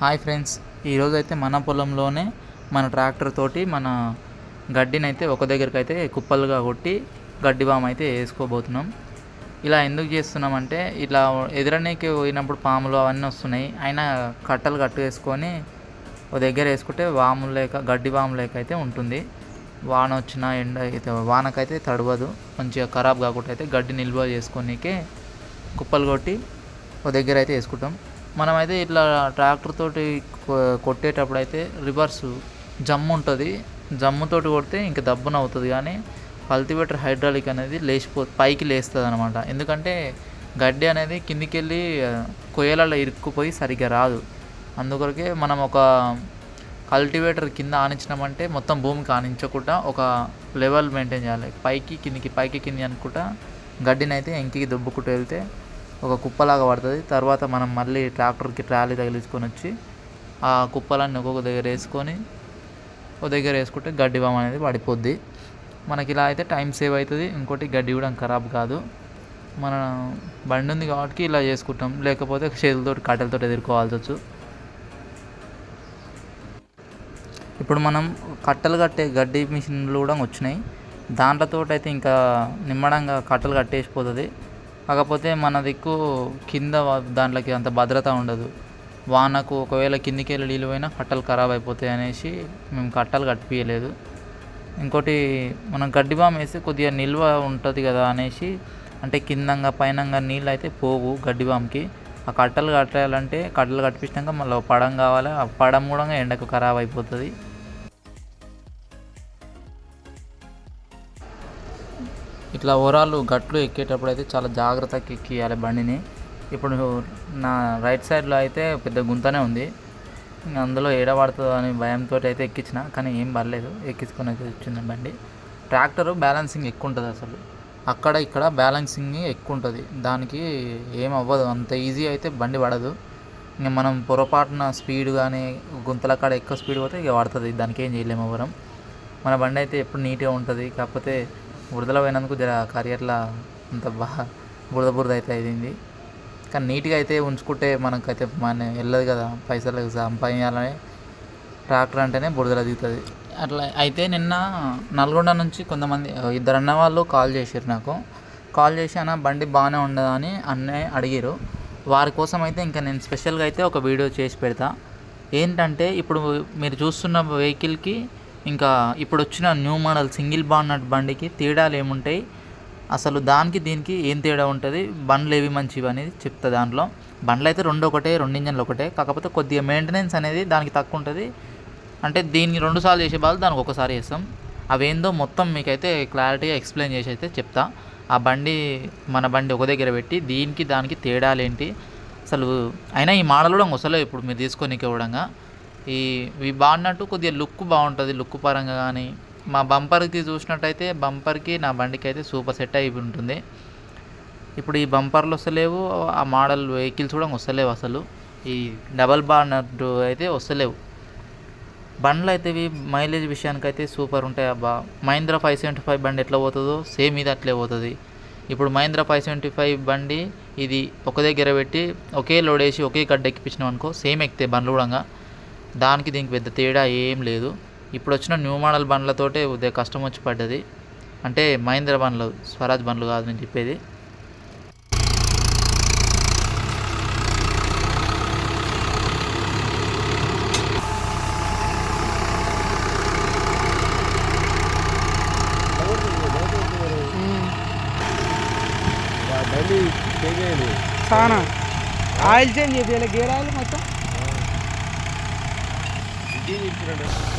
Hi friends ఈరోజు అయితే మన పొలంలోనే మన ట్రాక్టర్ తోటి మన గడ్డిని అయితే ఒక దగ్గరికి అయితే కుప్పలుగా కొట్టి గడ్డి బామ్ అయితే వేసుకోబోతున్నాం. ఇలా ఎందుకు చేస్తున్నామంటే ఇలా ఎదురనీకి పోయినప్పుడు పాములు అవన్నీ వస్తున్నాయి. అయినా కట్టలు కట్టు వేసుకొని ఒక దగ్గర వేసుకుంటే వాము లేక గడ్డి వాము లేక అయితే ఉంటుంది. వాన వచ్చిన ఎండ అయితే వానకైతే తడవదు. మంచిగా ఖరాబ్ కాకుండా అయితే గడ్డి నిల్వ చేసుకోనీకే కుప్పలు కొట్టి ఒక దగ్గర అయితే వేసుకుంటాం. మనమైతే ఇట్లా ట్రాక్టర్ తోటి కొట్టేటప్పుడు అయితే రివర్స్ జమ్ము ఉంటుంది. జమ్ముతోటి కొడితే ఇంకా దబ్బున అవుతుంది కానీ కల్టివేటర్ హైడ్రాలిక్ అనేది లేచిపో పైకి లేస్తుంది అనమాట ఎందుకంటే గడ్డి అనేది కిందికి వెళ్ళి కొయ్యలలో ఇరుక్కుపోయి సరిగ్గా రాదు. అందుకొరకే మనం ఒక కల్టివేటర్ కింద ఆనించినామంటే మొత్తం భూమికి ఆనించకుండా ఒక లెవెల్ మెయింటైన్ చేయాలి. పైకి కిందికి పైకి కింది అనుకుంటా గడ్డిని అయితే ఎంకికి దుబ్బుకుంటూ వెళ్తే ఒక కుప్పలాగా పడుతుంది. తర్వాత మనం మళ్ళీ ట్రాక్టర్కి ట్రాలీ తగిలించుకొని వచ్చి ఆ కుప్పలన్నీ ఒక్కొక్క దగ్గర వేసుకొని ఒక దగ్గర వేసుకుంటే గడ్డి బామ్ అనేది పడిపోద్ది. మనకి ఇలా అయితే టైం సేవ్ అవుతుంది. ఇంకోటి గడ్డి కూడా ఖరాబ్ కాదు. మన బండి ఉంది కాబట్టి ఇలా చేసుకుంటాం. లేకపోతే చేతులతో కట్టెలతో ఎదుర్కోవాల్సి వచ్చు. ఇప్పుడు మనం కట్టెలు కట్టే గడ్డి మిషన్లు కూడా వచ్చినాయి. దాంట్లతో అయితే ఇంకా నిమ్మడంగా కట్టెలు కట్టేసిపోతుంది. కాకపోతే మన దిక్కు కింద దాంట్లోకి అంత భద్రత ఉండదు. వానకు ఒకవేళ కిందికి వెళ్ళి నీళ్ళు పోయినా కట్టలు ఖరాబ్ అయిపోతాయి అనేసి మేము కట్టలు కట్టిపియలేదు ఇంకోటి మనం గడ్డి బామ్ వేస్తే కొద్దిగా నిల్వ ఉంటుంది కదా అనేసి అంటే కిందంగా పైనంగా నీళ్ళు అయితే పోవు గడ్డి బామ్కి. ఆ కట్టలు కట్టాలంటే కట్టలు కట్టించినాక మళ్ళీ పడం కావాలి. ఆ పడం కూడా ఎండకు ఖరాబ్ అయిపోతుంది. ఇట్లా ఓరాలు గట్లు ఎక్కేటప్పుడు అయితే చాలా జాగ్రత్తగా ఎక్కియాలి బండిని. ఇప్పుడు నా రైట్ సైడ్లో అయితే పెద్ద గుంతనే ఉంది. అందులో ఏడ పడుతుందో అని భయంతో అయితే ఎక్కించిన కానీ ఏం పర్లేదు. ఎక్కించుకొని అయితే వచ్చింది బండి. ట్రాక్టర్ బ్యాలెన్సింగ్ ఎక్కువ ఉంటుంది అసలు. అక్కడ ఇక్కడ బ్యాలెన్సింగ్ ఎక్కువ ఉంటుంది దానికి ఏం అవ్వదు. అంత ఈజీ అయితే బండి పడదు. ఇంకా మనం పొరపాటున స్పీడ్ కానీ గుంతల కాడ ఎక్కువ స్పీడ్ పోతే ఇక పడుతుంది. దానికి ఏం చేయలేము ఎవరం. మన బండి అయితే ఎప్పుడు నీట్గా ఉంటుంది. కాకపోతే బురదలో పోయినందుకు జర కరియర్లా అంత బాగా బురద బురద అయితే అయింది కానీ నీట్గా అయితే ఉంచుకుంటే మనకైతే మన వెళ్ళదు కదా పైసలు సంపాదించాలని ట్రాక్టర్ అంటేనే బురదలో దిగుతుంది. అట్లా అయితే నిన్న నల్గొండ నుంచి కొంతమంది ఇద్దరు అన్న వాళ్ళు కాల్ చేశారు నాకు. కాల్ చేసి అన్న బండి బాగానే ఉండదు అని అన్నయ్య అడిగారు వారి కోసం అయితే ఇంకా నేను స్పెషల్గా అయితే ఒక వీడియో చేసి పెడతా. ఏంటంటే ఇప్పుడు మీరు చూస్తున్న వెహికల్కి ఇంకా ఇప్పుడు వచ్చిన న్యూ మోడల్ సింగిల్ బాన్నట్ బండికి తేడాలు ఏముంటాయి? అసలు దానికి దీనికి ఏం తేడా ఉంటుంది? బండ్లు ఏవి మంచివి అనేది చెప్తా దాంట్లో. బండ్లు అయితే రెండు ఒకటే రెండు ఇంజన్లు ఒకటే కాకపోతే కొద్దిగా మెయింటెనెన్స్ అనేది దానికి తక్కువ ఉంటుంది అంటే దీన్ని రెండు సార్లు చేసే బదులు దానికి ఒకసారి చేస్తాం. అవేందో మొత్తం మీకైతే క్లారిటీగా ఎక్స్ప్లెయిన్ చేసి అయితే చెప్తా. ఆ బండి మన బండి ఒక దగ్గర పెట్టి దీనికి దానికి తేడాలు ఏంటి అసలు అయినా ఈ మోడల్ కూడా వస్తలేవు ఇప్పుడు మీరు తీసుకొని ఇవ్వడంగా ఈ ఇవి బాగున్నట్టు కొద్దిగా లుక్ బాగుంటుంది లుక్ పరంగా కానీ మా బంపర్కి చూసినట్టయితే బంపర్కి నా బండికి అయితే సూపర్ సెట్ అయి ఉంటుంది. ఇప్పుడు ఈ బంపర్లు వస్తలేవు ఆ మోడల్ వెహికల్స్ కూడా వస్తలేవు అసలు. ఈ డబల్ బాన్నట్టు అయితే వస్తలేవు. బండ్లు అయితే ఇవి మైలేజ్ విషయానికైతే సూపర్ ఉంటాయి అబ్బా. మహీంద్ర ఫైవ్ సెవెంటీ ఫైవ్ బండి ఎట్లా పోతుందో సేమ్ ఇది అట్లే పోతుంది. ఇప్పుడు మహీంద్ర ఫైవ్ సెవెంటీ ఫైవ్ బండి ఇది ఒక దగ్గర పెట్టి ఒకే లోడ్ వేసి ఒకే గడ్డ ఎక్కిపించినాం అనుకో సేమ్ ఎక్కితే బండ్లు కూడా దానికి దీనికి పెద్ద తేడా ఏం లేదు. ఇప్పుడు వచ్చిన న్యూ మోడల్ బండ్లతోటే ఉదయం కష్టం వచ్చి పడ్డది. అంటే మహీంద్ర బండ్లు స్వరాజ్ బండ్లు కాదు నేను చెప్పేది చాలా ఆయిల్ చేంజ్ చేయాలి గేర్ ఆయిల్ మొత్తం ఇంకేం